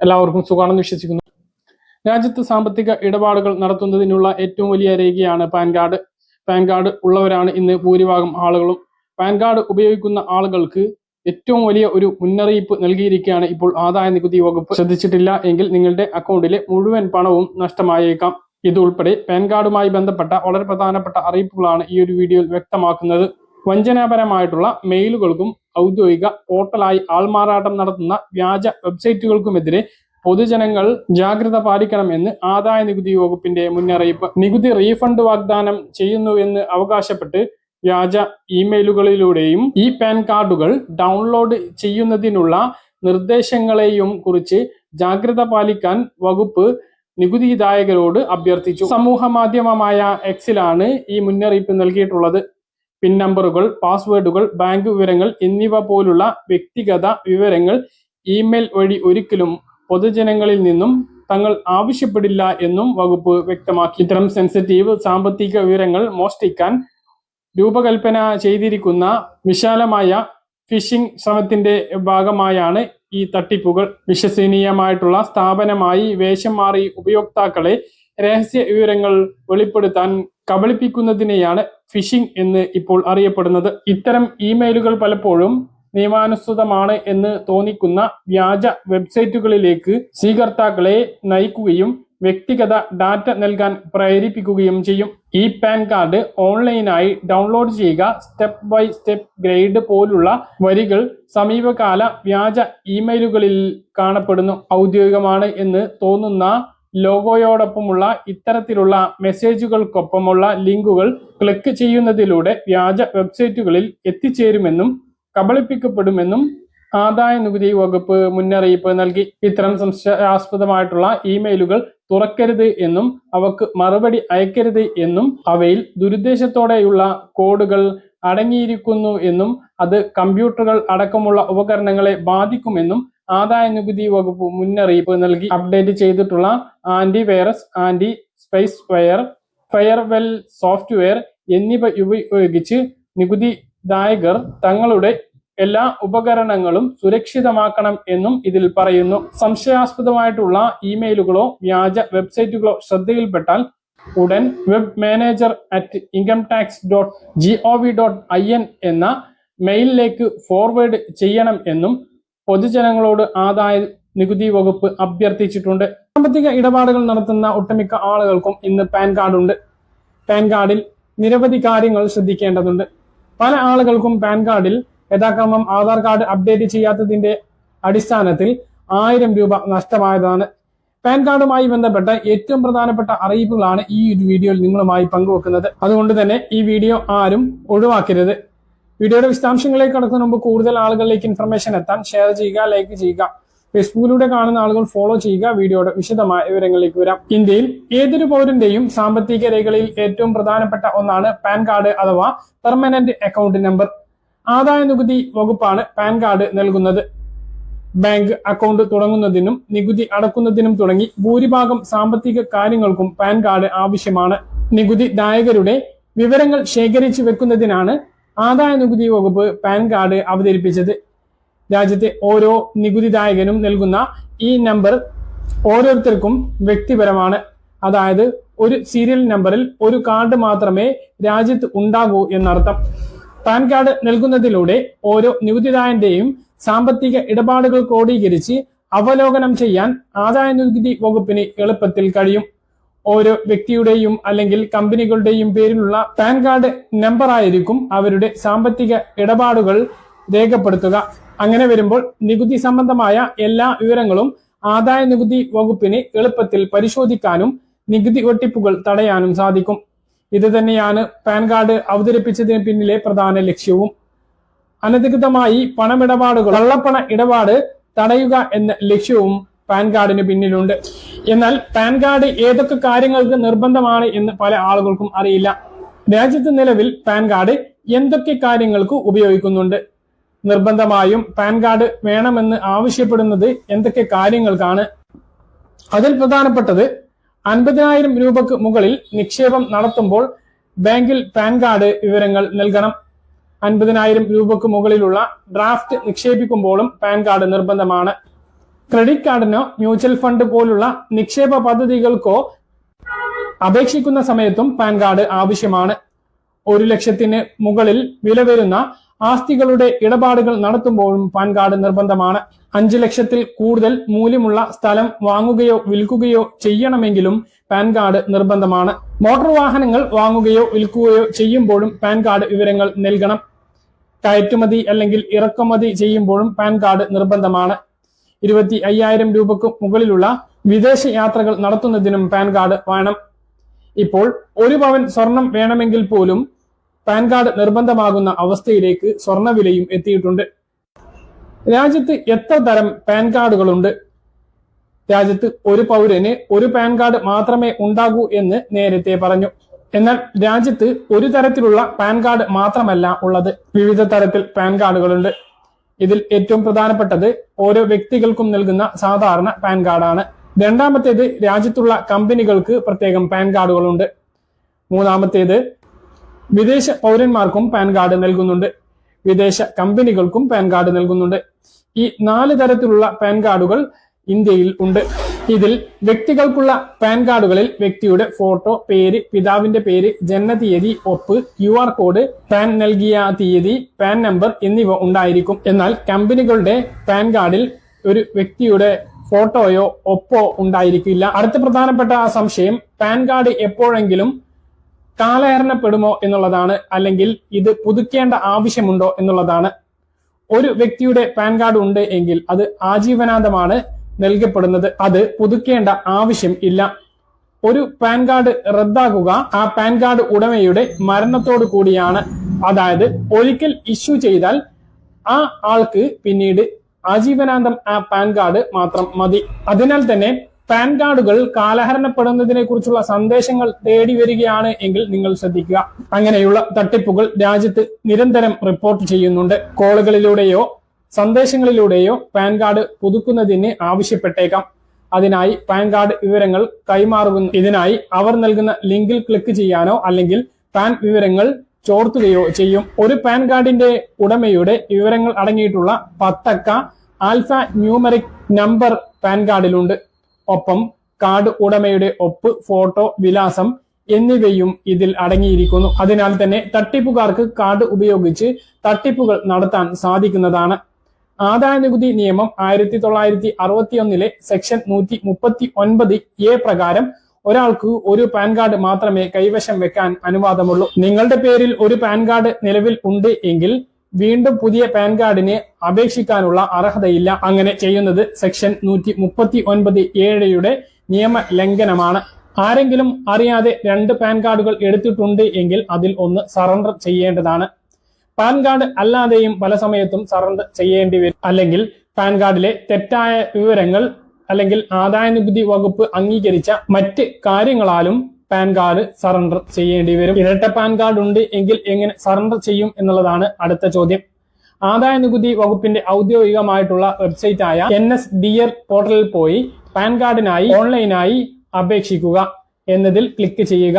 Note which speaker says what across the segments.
Speaker 1: എല്ലാവർക്കും സുഖമാണെന്ന് വിശ്വസിക്കുന്നു. രാജ്യത്ത് സാമ്പത്തിക ഇടപാടുകൾ നടത്തുന്നതിനുള്ള ഏറ്റവും വലിയ രേഖയാണ് പാൻ കാർഡ്. പാൻ കാർഡ് ഉള്ളവരാണ് ഇന്ന് ഭൂരിഭാഗം ആളുകളും. പാൻ കാർഡ് ഉപയോഗിക്കുന്ന ആളുകൾക്ക് ഏറ്റവും വലിയ ഒരു മുന്നറിയിപ്പ് നൽകിയിരിക്കുകയാണ് ഇപ്പോൾ ആദായ നികുതി വകുപ്പ്. ശ്രദ്ധിച്ചിട്ടില്ല എങ്കിൽ നിങ്ങളുടെ അക്കൗണ്ടിലെ മുഴുവൻ പണവും നഷ്ടമായേക്കാം. ഇതുൾപ്പെടെ പാൻ കാർഡുമായി ബന്ധപ്പെട്ട വളരെ പ്രധാനപ്പെട്ട അറിയിപ്പുകളാണ് ഈ ഒരു വീഡിയോയിൽ വ്യക്തമാക്കുന്നത്. വഞ്ചനാപരമായിട്ടുള്ള മെയിലുകൾക്കും ഔദ്യോഗിക പോർട്ടലായി ആൾമാറാട്ടം നടത്തുന്ന വ്യാജ വെബ്സൈറ്റുകൾക്കുമെതിരെ പൊതുജനങ്ങൾ ജാഗ്രത പാലിക്കണമെന്ന് ആദായ നികുതി വകുപ്പിന്റെ മുന്നറിയിപ്പ്. നികുതി റീഫണ്ട് വാഗ്ദാനം ചെയ്യുന്നു എന്ന് അവകാശപ്പെട്ട് വ്യാജ ഇമെയിലുകളിലൂടെയും ഇ പാൻ കാർഡുകൾ ഡൗൺലോഡ് ചെയ്യുന്നതിനുള്ള നിർദ്ദേശങ്ങളെയും കുറിച്ച് ജാഗ്രത പാലിക്കാൻ വകുപ്പ് നികുതിദായകരോട് അഭ്യർത്ഥിച്ചു. സമൂഹ മാധ്യമമായ എക്സിലാണ് ഈ മുന്നറിയിപ്പ് നൽകിയിട്ടുള്ളത്. പിൻ നമ്പറുകൾ പാസ്വേഡുകൾ ബാങ്ക് വിവരങ്ങൾ എന്നിവ പോലുള്ള വ്യക്തിഗത വിവരങ്ങൾ ഇമെയിൽ വഴി ഒരിക്കലും പൊതുജനങ്ങളിൽ നിന്നും തങ്ങൾ ആവശ്യപ്പെടില്ല എന്നും വകുപ്പ് വ്യക്തമാക്കി. ഇത്തരം സെൻസിറ്റീവ് സാമ്പത്തിക വിവരങ്ങൾ മോഷ്ടിക്കാൻ രൂപകൽപ്പന ചെയ്തിരിക്കുന്ന വിശാലമായ ഫിഷിംഗ് ശ്രമത്തിന്റെ ഭാഗമായാണ് ഈ തട്ടിപ്പുകൾ. വിശ്വസനീയമായിട്ടുള്ള സ്ഥാപനമായി വേഷം മാറി ഉപയോക്താക്കളെ രഹസ്യ വിവരങ്ങൾ വെളിപ്പെടുത്താൻ കബളിപ്പിക്കുന്നതിനെയാണ് ഫിഷിംഗ് എന്ന് ഇപ്പോൾ അറിയപ്പെടുന്നത്. ഇത്തരം ഇമെയിലുകൾ പലപ്പോഴും നിയമാനുസൃതമാണ് എന്ന് തോന്നിക്കുന്ന വ്യാജ വെബ്സൈറ്റുകളിലേക്ക് സ്വീകർത്താക്കളെ നയിക്കുകയും വ്യക്തിഗത ഡാറ്റ നൽകാൻ പ്രേരിപ്പിക്കുകയും ചെയ്യും. ഈ പാൻ കാർഡ് ഓൺലൈനായി ഡൗൺലോഡ് ചെയ്യുക സ്റ്റെപ്പ് ബൈ സ്റ്റെപ്പ് ഗ്രൈഡ് പോലുള്ള വരികൾ സമീപകാല വ്യാജ ഇമെയിലുകളിൽ കാണപ്പെടുന്നു. ഔദ്യോഗികമാണ് എന്ന് തോന്നുന്ന ലോഗോയോടൊപ്പമുള്ള ഇത്തരത്തിലുള്ള മെസ്സേജുകൾക്കൊപ്പമുള്ള ലിങ്കുകൾ ക്ലിക്ക് ചെയ്യുന്നതിലൂടെ വ്യാജ വെബ്സൈറ്റുകളിൽ എത്തിച്ചേരുമെന്നും കബളിപ്പിക്കപ്പെടുമെന്നും ആദായ നികുതി വകുപ്പ് മുന്നറിയിപ്പ് നൽകി. ഇത്തരം സംശയാസ്പദമായിട്ടുള്ള ഇമെയിലുകൾ തുറക്കരുത് എന്നും അവക്ക് മറുപടി അയക്കരുത് എന്നും അവയിൽ ദുരുദ്ദേശത്തോടെയുള്ള കോഡുകൾ അടങ്ങിയിരിക്കുന്നു എന്നും അത് കമ്പ്യൂട്ടറുകൾ അടക്കമുള്ള ഉപകരണങ്ങളെ ബാധിക്കുമെന്നും ആദായ നികുതി വകുപ്പ് മുന്നറിയിപ്പ് നൽകി അപ്ഡേറ്റ് ചെയ്തിട്ടുള്ള ആന്റി വൈറസ് ആന്റി സ്പൈസ് ഫയർ ഫയർവെൽ സോഫ്റ്റ്വെയർ എന്നിവ ഉപയോഗിച്ച് നികുതിദായകർ തങ്ങളുടെ എല്ലാ ഉപകരണങ്ങളും സുരക്ഷിതമാക്കണം എന്നും ഇതിൽ പറയുന്നു. സംശയാസ്പദമായിട്ടുള്ള ഇമെയിലുകളോ വ്യാജ വെബ്സൈറ്റുകളോ ശ്രദ്ധയിൽപ്പെട്ടാൽ ഉടൻ web manager at income tax dot G O V dot I N എന്ന മെയിലിലേക്ക് ഫോർവേഡ് ചെയ്യണം എന്നും പൊതുജനങ്ങളോട് ആദായ നികുതി വകുപ്പ് അഭ്യർത്ഥിച്ചിട്ടുണ്ട്. സാമ്പത്തിക ഇടപാടുകൾ നടത്തുന്ന ഒട്ടുമിക്ക ആളുകൾക്കും ഇന്ന് പാൻ കാർഡ് ഉണ്ട്. പാൻ കാർഡിൽ നിരവധി കാര്യങ്ങൾ ശ്രദ്ധിക്കേണ്ടതുണ്ട്. പല ആളുകൾക്കും പാൻ കാർഡിൽ യഥാക്രമം ആധാർ കാർഡ് അപ്ഡേറ്റ് ചെയ്യാത്തതിന്റെ അടിസ്ഥാനത്തിൽ ആയിരം രൂപ നഷ്ടമായതാണ്. പാൻ കാർഡുമായി ബന്ധപ്പെട്ട ഏറ്റവും പ്രധാനപ്പെട്ട അറിയിപ്പുകളാണ് ഈ ഒരു വീഡിയോയിൽ നിങ്ങളുമായി പങ്കുവെക്കുന്നത്. അതുകൊണ്ട് തന്നെ ഈ വീഡിയോ ആരും ഒഴിവാക്കരുത്. വീഡിയോയുടെ വിശദാംശങ്ങളിലേക്ക് കടക്കുന്ന മുമ്പ് കൂടുതൽ ആളുകളിലേക്ക് ഇൻഫർമേഷൻ എത്താൻ ഷെയർ ചെയ്യുക ലൈക്ക് ചെയ്യുക. ഫേസ്ബുക്കിലൂടെ കാണുന്ന ആളുകൾ ഫോളോ ചെയ്യുക. വീഡിയോയുടെ വിശദമായ വിവരങ്ങളിലേക്ക് വരാം. ഇന്ത്യയിൽ ഏതൊരു പൗരന്റെയും സാമ്പത്തിക രേഖകളിൽ ഏറ്റവും പ്രധാനപ്പെട്ട ഒന്നാണ് പാൻ കാർഡ് അഥവാ പെർമനന്റ് അക്കൗണ്ട് നമ്പർ ആദായ നികുതി വകുപ്പാണ് പാൻ കാർഡ് നൽകുന്നത്. ബാങ്ക് അക്കൗണ്ട് തുടങ്ങുന്നതിനും നികുതി അടക്കുന്നതിനും തുടങ്ങി ഭൂരിഭാഗം സാമ്പത്തിക കാര്യങ്ങൾക്കും പാൻ കാർഡ് ആവശ്യമാണ്. നികുതിദായകരുടെ വിവരങ്ങൾ ശേഖരിച്ചു വെക്കുന്നതിനാണ് ആദായ നികുതി വകുപ്പ് പാൻ കാർഡ് അവതരിപ്പിച്ചത് രാജ്യത്തെ ഓരോ നികുതിദായകനും നൽകുന്ന ഈ നമ്പർ ഓരോരുത്തർക്കും വ്യക്തിപരമാണ്. അതായത് ഒരു സീരിയൽ നമ്പറിൽ ഒരു കാർഡ് മാത്രമേ രാജ്യത്ത് ഉണ്ടാകൂ എന്നർത്ഥം. പാൻ കാർഡ് നൽകുന്നതിലൂടെ ഓരോ നികുതിദായന്റെയും സാമ്പത്തിക ഇടപാടുകൾ ക്രോഡീകരിച്ച് അവലോകനം ചെയ്യാൻ ആദായ നികുതി വകുപ്പിന് എളുപ്പത്തിൽ കഴിയും. ഓരോ വ്യക്തിയുടെയും അല്ലെങ്കിൽ കമ്പനികളുടെയും പേരിലുള്ള പാൻ കാർഡ് നമ്പർ ആയിരിക്കും അവരുടെ സാമ്പത്തിക ഇടപാടുകൾ രേഖപ്പെടുത്തുക. അങ്ങനെ വരുമ്പോൾ നികുതി സംബന്ധമായ എല്ലാ വിവരങ്ങളും ആദായ നികുതി വകുപ്പിന് എളുപ്പത്തിൽ പരിശോധിക്കാനും നികുതി വെട്ടിപ്പുകൾ തടയാനും സാധിക്കും. ഇത് തന്നെയാണ് പാൻ കാർഡ് അവതരിപ്പിച്ചതിന് പിന്നിലെ പ്രധാന ലക്ഷ്യവും. അനധികൃതമായി പണമിടപാടുകൾ കള്ളപ്പണ ഇടപാട് തടയുക എന്ന ലക്ഷ്യവും പാൻ കാർഡിന് പിന്നിലുണ്ട്. എന്നാൽ പാൻ കാർഡ് ഏതൊക്കെ കാര്യങ്ങൾക്ക് നിർബന്ധമാണ് എന്ന് പല ആളുകൾക്കും അറിയില്ല. രാജ്യത്ത് നിലവിൽ പാൻ കാർഡ് എന്തൊക്കെ കാര്യങ്ങൾക്ക് ഉപയോഗിക്കുന്നുണ്ട്? നിർബന്ധമായും പാൻ കാർഡ് വേണമെന്ന് ആവശ്യപ്പെടുന്നത് എന്തൊക്കെ കാര്യങ്ങൾക്കാണ്? അതിൽ പ്രധാനപ്പെട്ടത് അൻപതിനായിരം രൂപക്ക് മുകളിൽ നിക്ഷേപം നടത്തുമ്പോൾ ബാങ്കിൽ പാൻ കാർഡ് വിവരങ്ങൾ നൽകണം. അൻപതിനായിരം രൂപക്ക് മുകളിലുള്ള ഡ്രാഫ്റ്റ് നിക്ഷേപിക്കുമ്പോഴും പാൻ കാർഡ് നിർബന്ധമാണ്. ക്രെഡിറ്റ് കാർഡിനോ മ്യൂച്വൽ ഫണ്ട് പോലുള്ള നിക്ഷേപ പദ്ധതികൾക്കോ അപേക്ഷിക്കുന്ന സമയത്തും പാൻ കാർഡ് ആവശ്യമാണ്. ഒരു ലക്ഷത്തിന് മുകളിൽ വില വരുന്ന ആസ്തികളുടെ ഇടപാടുകൾ നടത്തുമ്പോഴും പാൻ കാർഡ് നിർബന്ധമാണ്. അഞ്ചു ലക്ഷത്തിൽ കൂടുതൽ മൂല്യമുള്ള സ്ഥലം വാങ്ങുകയോ വിൽക്കുകയോ ചെയ്യണമെങ്കിലും പാൻ കാർഡ് നിർബന്ധമാണ്. മോട്ടോർ വാഹനങ്ങൾ വാങ്ങുകയോ വിൽക്കുകയോ ചെയ്യുമ്പോഴും പാൻ കാർഡ് വിവരങ്ങൾ നൽകണം. കയറ്റുമതി അല്ലെങ്കിൽ ഇറക്കുമതി ചെയ്യുമ്പോഴും പാൻ കാർഡ് നിർബന്ധമാണ്. ഇരുപത്തി അയ്യായിരം രൂപക്ക് മുകളിലുള്ള വിദേശ യാത്രകൾ നടത്തുന്നതിനും പാൻ കാർഡ് വേണം. ഇപ്പോൾ ഒരു പവൻ സ്വർണം വേണമെങ്കിൽ പോലും പാൻ കാർഡ് നിർബന്ധമാകുന്ന അവസ്ഥയിലേക്ക് സ്വർണവിലയും എത്തിയിട്ടുണ്ട്. രാജ്യത്ത് എത്ര തരം പാൻ കാർഡുകളുണ്ട്? രാജ്യത്ത് ഒരു പൗരന് ഒരു പാൻ കാർഡ് മാത്രമേ ഉണ്ടാകൂ എന്ന് നേരത്തെ പറഞ്ഞു. എന്നാൽ രാജ്യത്ത് ഒരു തരത്തിലുള്ള പാൻ കാർഡ് മാത്രമല്ല ഉള്ളത്. വിവിധ തരത്തിൽ പാൻ കാർഡുകളുണ്ട്. ഇതിൽ ഏറ്റവും പ്രധാനപ്പെട്ടത് ഓരോ വ്യക്തികൾക്കും നൽകുന്ന സാധാരണ പാൻ കാർഡാണ്. രണ്ടാമത്തേത് രാജ്യത്തുള്ള കമ്പനികൾക്ക് പ്രത്യേകം പാൻ കാർഡുകളുണ്ട്. മൂന്നാമത്തേത് വിദേശ പൗരന്മാർക്കും പാൻ കാർഡ് നൽകുന്നുണ്ട്. വിദേശ കമ്പനികൾക്കും പാൻ കാർഡ് നൽകുന്നുണ്ട്. ഈ നാല് തരത്തിലുള്ള പാൻ കാർഡുകൾ ഇന്ത്യയിൽ ഉണ്ട്. ഇതിൽ വ്യക്തികൾക്കുള്ള പാൻ കാർഡുകളിൽ വ്യക്തിയുടെ ഫോട്ടോ പേര് പിതാവിന്റെ പേര് ജനനതീയതി ഒപ്പ് ക്യു ആർ കോഡ് പാൻ നൽകിയ തീയതി പാൻ നമ്പർ എന്നിവ ഉണ്ടായിരിക്കും. എന്നാൽ കമ്പനികളുടെ പാൻ കാർഡിൽ ഒരു വ്യക്തിയുടെ ഫോട്ടോയോ ഒപ്പോ ഉണ്ടായിരിക്കില്ല. അടുത്ത പ്രധാനപ്പെട്ട സംശയം പാൻ കാർഡ് എപ്പോഴെങ്കിലും കാലഹരണപ്പെടുമോ എന്നുള്ളതാണ് അല്ലെങ്കിൽ ഇത് പുതുക്കേണ്ട ആവശ്യമുണ്ടോ എന്നുള്ളതാണ്. ഒരു വ്യക്തിയുടെ പാൻ കാർഡ് ഉണ്ട് എങ്കിൽ അത് ആജീവനാന്തമാണ്. നൽകപ്പെടുന്നത്. അത് പുതുക്കേണ്ട ആവശ്യം ഇല്ല. ഒരു പാൻ കാർഡ് റദ്ദാക്കുക ആ പാൻ കാർഡ് ഉടമയുടെ മരണത്തോടു കൂടിയാണ്. അതായത് ഒരിക്കൽ ഇഷ്യൂ ചെയ്താൽ ആ ആൾക്ക് പിന്നീട് ആജീവനാന്തം ആ പാൻ കാർഡ് മാത്രം മതി. അതിനാൽ തന്നെ പാൻ കാർഡുകൾ കാലഹരണപ്പെടുന്നതിനെ കുറിച്ചുള്ള സന്ദേശങ്ങൾ തേടി വരികയാണ് എങ്കിൽ നിങ്ങൾ ശ്രദ്ധിക്കുക. അങ്ങനെയുള്ള തട്ടിപ്പുകൾ രാജ്യത്ത് നിരന്തരം റിപ്പോർട്ട് ചെയ്യുന്നുണ്ട്. കോളുകളിലൂടെയോ സന്ദേശങ്ങളിലൂടെയോ പാൻ കാർഡ് പുതുക്കുന്നതിന് ആവശ്യപ്പെട്ടേക്കാം. അതിനായി പാൻ കാർഡ് വിവരങ്ങൾ കൈമാറുന്ന ഇതിനായി അവർ നൽകുന്ന ലിങ്കിൽ ക്ലിക്ക് ചെയ്യാനോ അല്ലെങ്കിൽ പാൻ വിവരങ്ങൾ ചോർത്തുകയോ ചെയ്യും. ഒരു പാൻ കാർഡിന്റെ ഉടമയുടെ വിവരങ്ങൾ അടങ്ങിയിട്ടുള്ള പത്തക്ക ആൽഫ ന്യൂമറിക് നമ്പർ പാൻ കാർഡിലുണ്ട്. ഒപ്പം കാർഡ് ഉടമയുടെ ഒപ്പ് ഫോട്ടോ വിലാസം എന്നിവയും ഇതിൽ അടങ്ങിയിരിക്കുന്നു. അതിനാൽ തന്നെ തട്ടിപ്പുകാർക്ക് കാർഡ് ഉപയോഗിച്ച് തട്ടിപ്പുകൾ നടത്താൻ സാധിക്കുന്നതാണ്. ആദായ നികുതി നിയമം ആയിരത്തി തൊള്ളായിരത്തി അറുപത്തി ഒന്നിലെ സെക്ഷൻ നൂറ്റി മുപ്പത്തി ഒൻപത് എ പ്രകാരം ഒരാൾക്ക് ഒരു പാൻ കാർഡ് മാത്രമേ കൈവശം വെക്കാൻ അനുവാദമുള്ളൂ. നിങ്ങളുടെ പേരിൽ ഒരു പാൻ കാർഡ് നിലവിൽ ഉണ്ട് എങ്കിൽ വീണ്ടും പുതിയ പാൻ കാർഡിന് അപേക്ഷിക്കാനുള്ള അർഹതയില്ല. അങ്ങനെ ചെയ്യുന്നത് സെക്ഷൻ നൂറ്റി മുപ്പത്തി ഒൻപത് ഏഴയുടെ നിയമ ലംഘനമാണ് ആരെങ്കിലും അറിയാതെ രണ്ട് പാൻ കാർഡുകൾ എടുത്തിട്ടുണ്ട് എങ്കിൽ അതിൽ ഒന്ന് സറണ്ടർ ചെയ്യേണ്ടതാണ്. പാൻ കാർഡ് അല്ലാതെയും പല സമയത്തും സറണ്ടർ ചെയ്യേണ്ടി വരും. അല്ലെങ്കിൽ പാൻ കാർഡിലെ തെറ്റായ വിവരങ്ങൾ അല്ലെങ്കിൽ ആദായ നികുതി വകുപ്പ് അംഗീകരിച്ച മറ്റ് കാര്യങ്ങളാലും പാൻ കാർഡ് സറണ്ടർ ചെയ്യേണ്ടി വരും. ഇരട്ട പാൻ കാർഡ് ഉണ്ട് എങ്കിൽ എങ്ങനെ സറണ്ടർ ചെയ്യും എന്നുള്ളതാണ് അടുത്ത ചോദ്യം. ആദായ നികുതി വകുപ്പിന്റെ ഔദ്യോഗികമായിട്ടുള്ള വെബ്സൈറ്റ് ആയ എൻ എസ് ഡി എർ പോർട്ടലിൽ പോയി പാൻ കാർഡിനായി ഓൺലൈനായി അപേക്ഷിക്കുക എന്നതിൽ ക്ലിക്ക് ചെയ്യുക.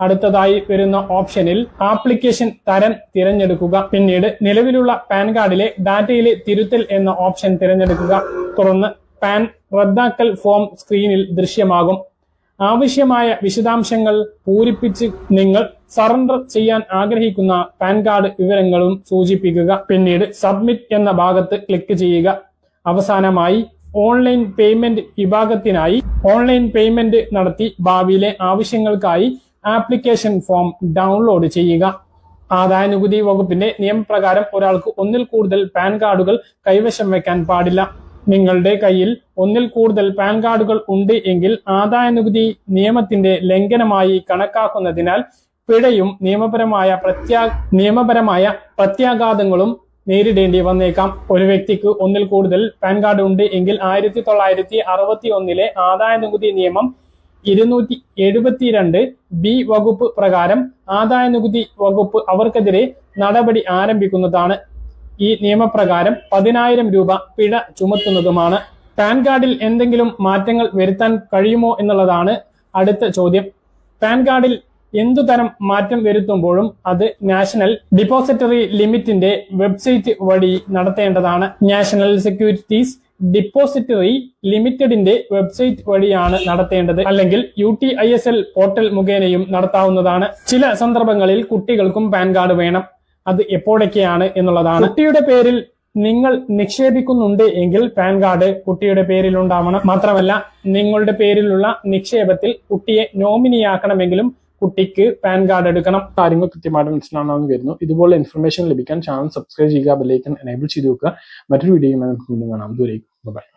Speaker 1: അടുത്തതായി വരുന്ന ഓപ്ഷനിൽ ആപ്ലിക്കേഷൻ തരം തിരഞ്ഞെടുക്കുക. പിന്നീട് നിലവിലുള്ള പാൻ കാർഡിലെ ഡാറ്റയിലെ തിരുത്തൽ എന്ന ഓപ്ഷൻ തിരഞ്ഞെടുക്കുക. തുടർന്ന് പാൻ റദ്ദാക്കൽ ഫോം സ്ക്രീനിൽ ദൃശ്യമാകും. ആവശ്യമായ വിശദാംശങ്ങൾ പൂരിപ്പിച്ച് നിങ്ങൾ സറണ്ടർ ചെയ്യാൻ ആഗ്രഹിക്കുന്ന പാൻ കാർഡ് വിവരങ്ങളും സൂചിപ്പിക്കുക. പിന്നീട് സബ്മിറ്റ് എന്ന ഭാഗത്ത് ക്ലിക്ക് ചെയ്യുക. അവസാനമായി ഓൺലൈൻ പേയ്മെന്റ് വിഭാഗത്തിനായി ഓൺലൈൻ പേയ്മെന്റ് നടത്തി ഭാവിയിലെ ആവശ്യങ്ങൾക്കായി ആപ്ലിക്കേഷൻ ഫോം ഡൗൺലോഡ് ചെയ്യുക. ആദായ നികുതി വകുപ്പിന്റെ നിയമപ്രകാരം ഒരാൾക്ക് ഒന്നിൽ കൂടുതൽ പാൻ കാർഡുകൾ കൈവശം വെക്കാൻ പാടില്ല. നിങ്ങളുടെ കയ്യിൽ ഒന്നിൽ കൂടുതൽ പാൻ കാർഡുകൾ ഉണ്ട് എങ്കിൽ ആദായ നികുതി നിയമത്തിന്റെ ലംഘനമായി കണക്കാക്കുന്നതിനാൽ പിഴയും നിയമപരമായ പ്രത്യാ നിയമപരമായ പ്രത്യാഘാതങ്ങളും നേരിടേണ്ടി വന്നേക്കാം. ഒരു വ്യക്തിക്ക് ഒന്നിൽ കൂടുതൽ പാൻ കാർഡ് ഉണ്ട് എങ്കിൽ ആയിരത്തി തൊള്ളായിരത്തി അറുപത്തി ഒന്നിലെ ആദായ നികുതി നിയമം ഇരുന്നൂറ്റി എഴുപത്തിരണ്ട് ബി വകുപ്പ് പ്രകാരം ആദായ നികുതി വകുപ്പ് അവർക്കെതിരെ നടപടി ആരംഭിക്കുന്നതാണ്. ഈ നിയമപ്രകാരം പതിനായിരം രൂപ പിഴ ചുമത്തുന്നതുമാണ്. പാൻ കാർഡിൽ എന്തെങ്കിലും മാറ്റങ്ങൾ വരുത്താൻ കഴിയുമോ എന്നുള്ളതാണ് അടുത്ത ചോദ്യം. പാൻ കാർഡിൽ എന്തുതരം മാറ്റം വരുത്തുമ്പോഴും അത് നാഷണൽ ഡിപ്പോസിറ്ററി ലിമിറ്റിന്റെ വെബ്സൈറ്റ് വഴി നടത്തേണ്ടതാണ്. നാഷണൽ സെക്യൂരിറ്റീസ് ഡിപ്പോസിറ്ററി ലിമിറ്റഡിന്റെ വെബ്സൈറ്റ് വഴിയാണ് നടത്തേണ്ടത്. അല്ലെങ്കിൽ U T I S L portal മുഖേനയും നടത്താവുന്നതാണ്. ചില സന്ദർഭങ്ങളിൽ കുട്ടികൾക്കും പാൻ കാർഡ് വേണം. അത് എപ്പോഴൊക്കെയാണ് എന്നുള്ളതാണ്. കുട്ടിയുടെ പേരിൽ നിങ്ങൾ നിക്ഷേപിക്കുന്നുണ്ട് എങ്കിൽ പാൻ കാർഡ് കുട്ടിയുടെ പേരിൽ ഉണ്ടാവണം മാത്രമല്ല നിങ്ങളുടെ പേരിലുള്ള നിക്ഷേപത്തിൽ കുട്ടിയെ നോമിനിയാക്കണമെങ്കിലും കുട്ടിക്ക് പാൻ കാർഡ് എടുക്കണം. കാര്യങ്ങൾ കൃത്യമായിട്ട് മനസ്സിലാണെന്ന് വരുന്നു. ഇതുപോലെ ഇൻഫർമേഷൻ ലഭിക്കാൻ ചാനൽ സബ്സ്ക്രൈബ് ചെയ്യുക ബെല്ലൈക്കൻ എനേബിൾ ചെയ്ത് വെക്കുക. മറ്റൊരു വീഡിയോയുമായി നമുക്ക് വീണ്ടും കാണാം. ദൂരേക്കും ബൈ